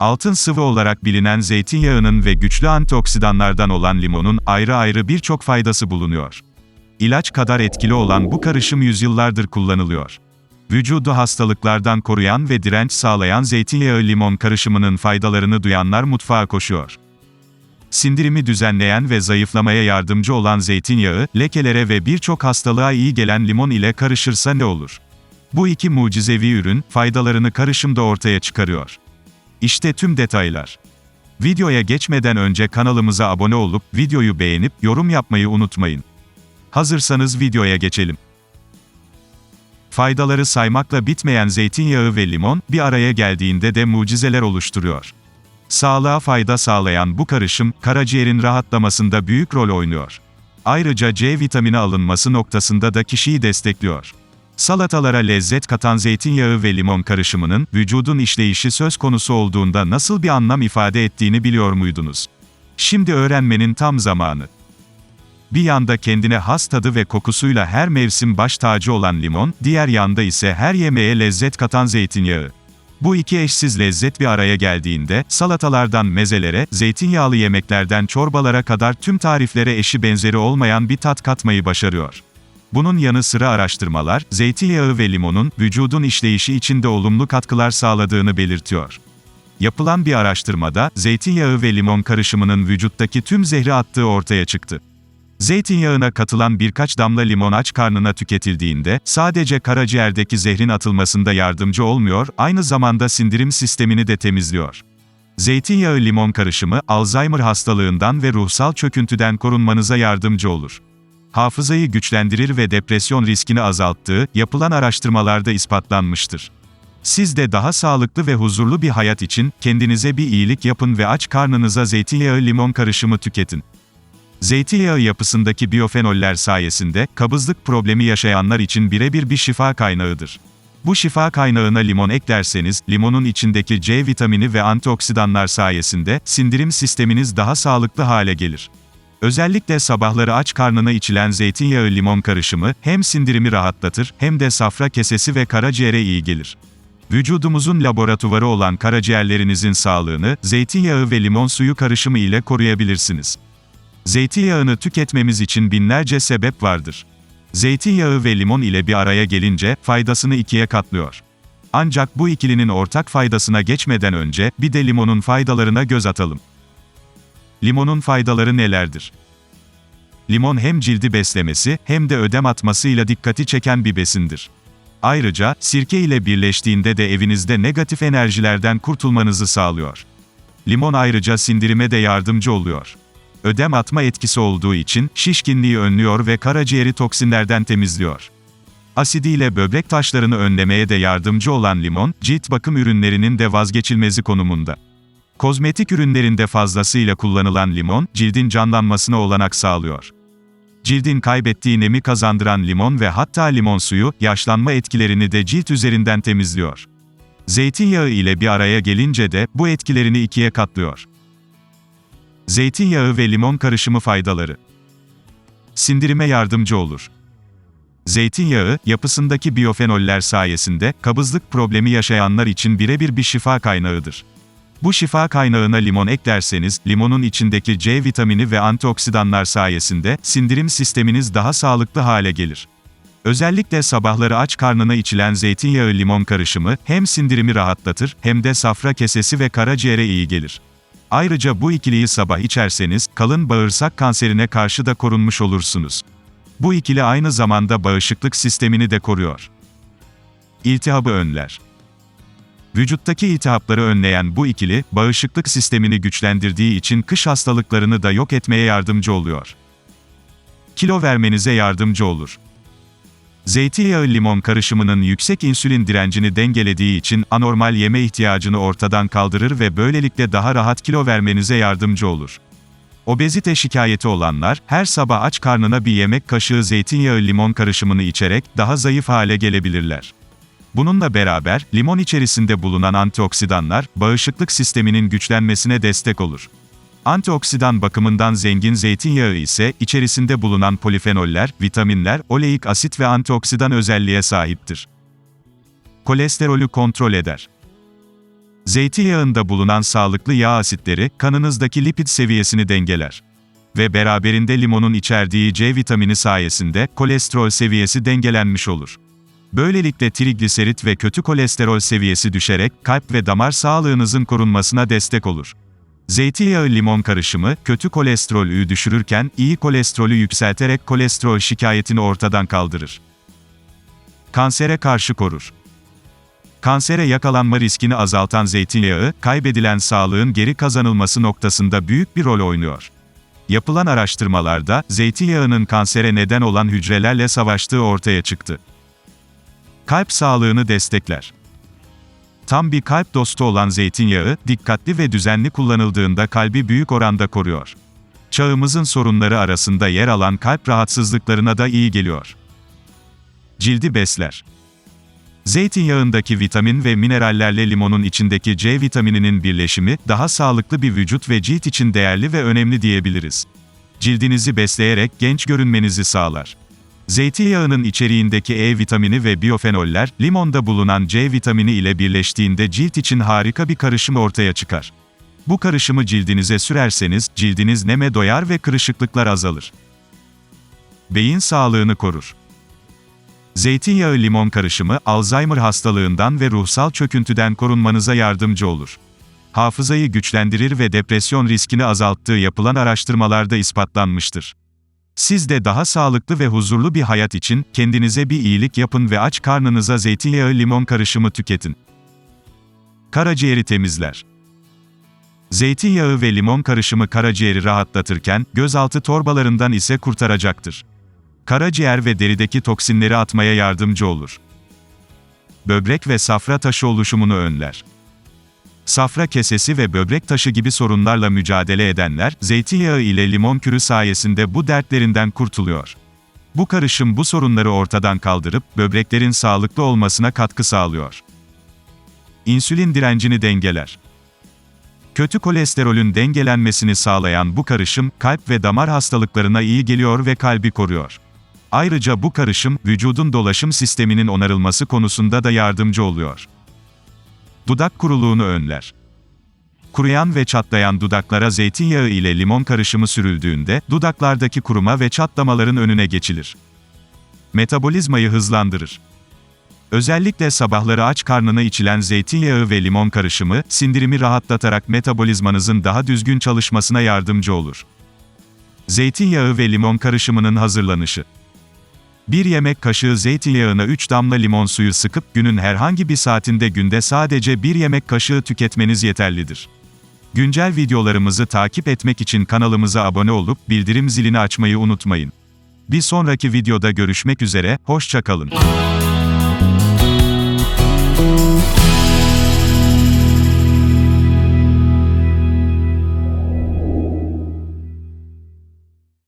Altın sıvı olarak bilinen zeytinyağının ve güçlü antioksidanlardan olan limonun ayrı ayrı birçok faydası bulunuyor. İlaç kadar etkili olan bu karışım yüzyıllardır kullanılıyor. Vücudu hastalıklardan koruyan ve direnç sağlayan zeytinyağı limon karışımının faydalarını duyanlar mutfağa koşuyor. Sindirimi düzenleyen ve zayıflamaya yardımcı olan zeytinyağı, lekelere ve birçok hastalığa iyi gelen limon ile karışırsa ne olur? Bu iki mucizevi ürün, faydalarını karışımda ortaya çıkarıyor. İşte tüm detaylar. Videoya geçmeden önce kanalımıza abone olup, videoyu beğenip, yorum yapmayı unutmayın. Hazırsanız videoya geçelim. Faydaları saymakla bitmeyen zeytinyağı ve limon, bir araya geldiğinde de mucizeler oluşturuyor. Sağlığa fayda sağlayan bu karışım, karaciğerin rahatlamasında büyük rol oynuyor. Ayrıca C vitamini alınması noktasında da kişiyi destekliyor. Salatalara lezzet katan zeytinyağı ve limon karışımının, vücudun işleyişi söz konusu olduğunda nasıl bir anlam ifade ettiğini biliyor muydunuz? Şimdi öğrenmenin tam zamanı. Bir yanda kendine has tadı ve kokusuyla her mevsim baş tacı olan limon, diğer yanda ise her yemeğe lezzet katan zeytinyağı. Bu iki eşsiz lezzet bir araya geldiğinde, salatalardan mezelere, zeytinyağlı yemeklerden çorbalara kadar tüm tariflere eşi benzeri olmayan bir tat katmayı başarıyor. Bunun yanı sıra araştırmalar, zeytinyağı ve limonun, vücudun işleyişi içinde olumlu katkılar sağladığını belirtiyor. Yapılan bir araştırmada, zeytinyağı ve limon karışımının vücuttaki tüm zehri attığı ortaya çıktı. Zeytinyağına katılan birkaç damla limon aç karnına tüketildiğinde, sadece karaciğerdeki zehrin atılmasında yardımcı olmuyor, aynı zamanda sindirim sistemini de temizliyor. Zeytinyağı limon karışımı, Alzheimer hastalığından ve ruhsal çöküntüden korunmanıza yardımcı olur. Hafızayı güçlendirir ve depresyon riskini azalttığı, yapılan araştırmalarda ispatlanmıştır. Siz de daha sağlıklı ve huzurlu bir hayat için, kendinize bir iyilik yapın ve aç karnınıza zeytinyağı limon karışımı tüketin. Zeytinyağı yapısındaki biyofenoller sayesinde, kabızlık problemi yaşayanlar için birebir bir şifa kaynağıdır. Bu şifa kaynağına limon eklerseniz, limonun içindeki C vitamini ve antioksidanlar sayesinde, sindirim sisteminiz daha sağlıklı hale gelir. Özellikle sabahları aç karnına içilen zeytinyağı limon karışımı, hem sindirimi rahatlatır, hem de safra kesesi ve karaciğere iyi gelir. Vücudumuzun laboratuvarı olan karaciğerlerinizin sağlığını, zeytinyağı ve limon suyu karışımı ile koruyabilirsiniz. Zeytinyağını tüketmemiz için binlerce sebep vardır. Zeytinyağı ve limon ile bir araya gelince, faydasını ikiye katlıyor. Ancak bu ikilinin ortak faydasına geçmeden önce, bir de limonun faydalarına göz atalım. Limonun faydaları nelerdir? Limon hem cildi beslemesi, hem de ödem atmasıyla dikkati çeken bir besindir. Ayrıca, sirke ile birleştiğinde de evinizde negatif enerjilerden kurtulmanızı sağlıyor. Limon ayrıca sindirime de yardımcı oluyor ödem atma etkisi olduğu için şişkinliği önlüyor ve karaciğeri toksinlerden temizliyor. Asidiyle böbrek taşlarını önlemeye de yardımcı olan limon, cilt bakım ürünlerinin de vazgeçilmezi konumunda. Kozmetik ürünlerinde fazlasıyla kullanılan limon, cildin canlanmasına olanak sağlıyor. Cildin kaybettiği nemi kazandıran limon ve hatta limon suyu, yaşlanma etkilerini de cilt üzerinden temizliyor. Zeytinyağı ile bir araya gelince de, bu etkilerini ikiye katlıyor. Zeytinyağı ve limon karışımı faydaları. Sindirime yardımcı olur. Zeytinyağı, yapısındaki biyofenoller sayesinde, kabızlık problemi yaşayanlar için birebir bir şifa kaynağıdır. Bu şifa kaynağına limon eklerseniz, limonun içindeki C vitamini ve antioksidanlar sayesinde, sindirim sisteminiz daha sağlıklı hale gelir. Özellikle sabahları aç karnına içilen zeytinyağı limon karışımı, hem sindirimi rahatlatır, hem de safra kesesi ve karaciğere iyi gelir. Ayrıca bu ikiliyi sabah içerseniz, kalın bağırsak kanserine karşı da korunmuş olursunuz. Bu ikili aynı zamanda bağışıklık sistemini de koruyor. İltihabı önler. Vücuttaki iltihapları önleyen bu ikili, bağışıklık sistemini güçlendirdiği için kış hastalıklarını da yok etmeye yardımcı oluyor. Kilo vermenize yardımcı olur. Zeytinyağı limon karışımının yüksek insülin direncini dengelediği için anormal yeme ihtiyacını ortadan kaldırır ve böylelikle daha rahat kilo vermenize yardımcı olur. Obezite şikayeti olanlar, her sabah aç karnına bir yemek kaşığı zeytinyağı limon karışımını içerek daha zayıf hale gelebilirler. Bununla beraber, limon içerisinde bulunan antioksidanlar, bağışıklık sisteminin güçlenmesine destek olur. Antioksidan bakımından zengin zeytinyağı ise, içerisinde bulunan polifenoller, vitaminler, oleik asit ve antioksidan özelliğe sahiptir. Kolesterolü kontrol eder. Zeytinyağında bulunan sağlıklı yağ asitleri, kanınızdaki lipid seviyesini dengeler. Ve beraberinde limonun içerdiği C vitamini sayesinde, kolesterol seviyesi dengelenmiş olur. Böylelikle trigliserit ve kötü kolesterol seviyesi düşerek, kalp ve damar sağlığınızın korunmasına destek olur. Zeytinyağı limon karışımı, kötü kolesterolü düşürürken, iyi kolesterolü yükselterek kolesterol şikayetini ortadan kaldırır. Kansere karşı korur. Kansere yakalanma riskini azaltan zeytinyağı, kaybedilen sağlığın geri kazanılması noktasında büyük bir rol oynuyor. Yapılan araştırmalarda, zeytinyağının kansere neden olan hücrelerle savaştığı ortaya çıktı. Kalp sağlığını destekler. Tam bir kalp dostu olan zeytinyağı, dikkatli ve düzenli kullanıldığında kalbi büyük oranda koruyor. Çağımızın sorunları arasında yer alan kalp rahatsızlıklarına da iyi geliyor. Cildi besler. Zeytinyağındaki vitamin ve minerallerle limonun içindeki C vitamininin birleşimi, daha sağlıklı bir vücut ve cilt için değerli ve önemli diyebiliriz. Cildinizi besleyerek genç görünmenizi sağlar. Zeytinyağının içeriğindeki E vitamini ve biyofenoller, limonda bulunan C vitamini ile birleştiğinde cilt için harika bir karışım ortaya çıkar. Bu karışımı cildinize sürerseniz, cildiniz neme doyar ve kırışıklıklar azalır. Beyin sağlığını korur. Zeytinyağı limon karışımı, Alzheimer hastalığından ve ruhsal çöküntüden korunmanıza yardımcı olur. Hafızayı güçlendirir ve depresyon riskini azalttığı yapılan araştırmalarda ispatlanmıştır. Siz de daha sağlıklı ve huzurlu bir hayat için kendinize bir iyilik yapın ve aç karnınıza zeytinyağı limon karışımı tüketin. Karaciğeri temizler. Zeytinyağı ve limon karışımı karaciğeri rahatlatırken, gözaltı torbalarından ise kurtaracaktır. Karaciğer ve derideki toksinleri atmaya yardımcı olur. Böbrek ve safra taşı oluşumunu önler. Safra kesesi ve böbrek taşı gibi sorunlarla mücadele edenler, zeytinyağı ile limon kürü sayesinde bu dertlerinden kurtuluyor. Bu karışım bu sorunları ortadan kaldırıp, böbreklerin sağlıklı olmasına katkı sağlıyor. İnsülin direncini dengeler. Kötü kolesterolün dengelenmesini sağlayan bu karışım, kalp ve damar hastalıklarına iyi geliyor ve kalbi koruyor. Ayrıca bu karışım, vücudun dolaşım sisteminin onarılması konusunda da yardımcı oluyor. Dudak kuruluğunu önler. Kuruyan ve çatlayan dudaklara zeytinyağı ile limon karışımı sürüldüğünde, dudaklardaki kuruma ve çatlamaların önüne geçilir. Metabolizmayı hızlandırır. Özellikle sabahları aç karnına içilen zeytinyağı ve limon karışımı, sindirimi rahatlatarak metabolizmanızın daha düzgün çalışmasına yardımcı olur. Zeytinyağı ve limon karışımının hazırlanışı. Bir yemek kaşığı zeytinyağına 3 damla limon suyu sıkıp günün herhangi bir saatinde günde sadece bir yemek kaşığı tüketmeniz yeterlidir. Güncel videolarımızı takip etmek için kanalımıza abone olup bildirim zilini açmayı unutmayın. Bir sonraki videoda görüşmek üzere, hoşça kalın.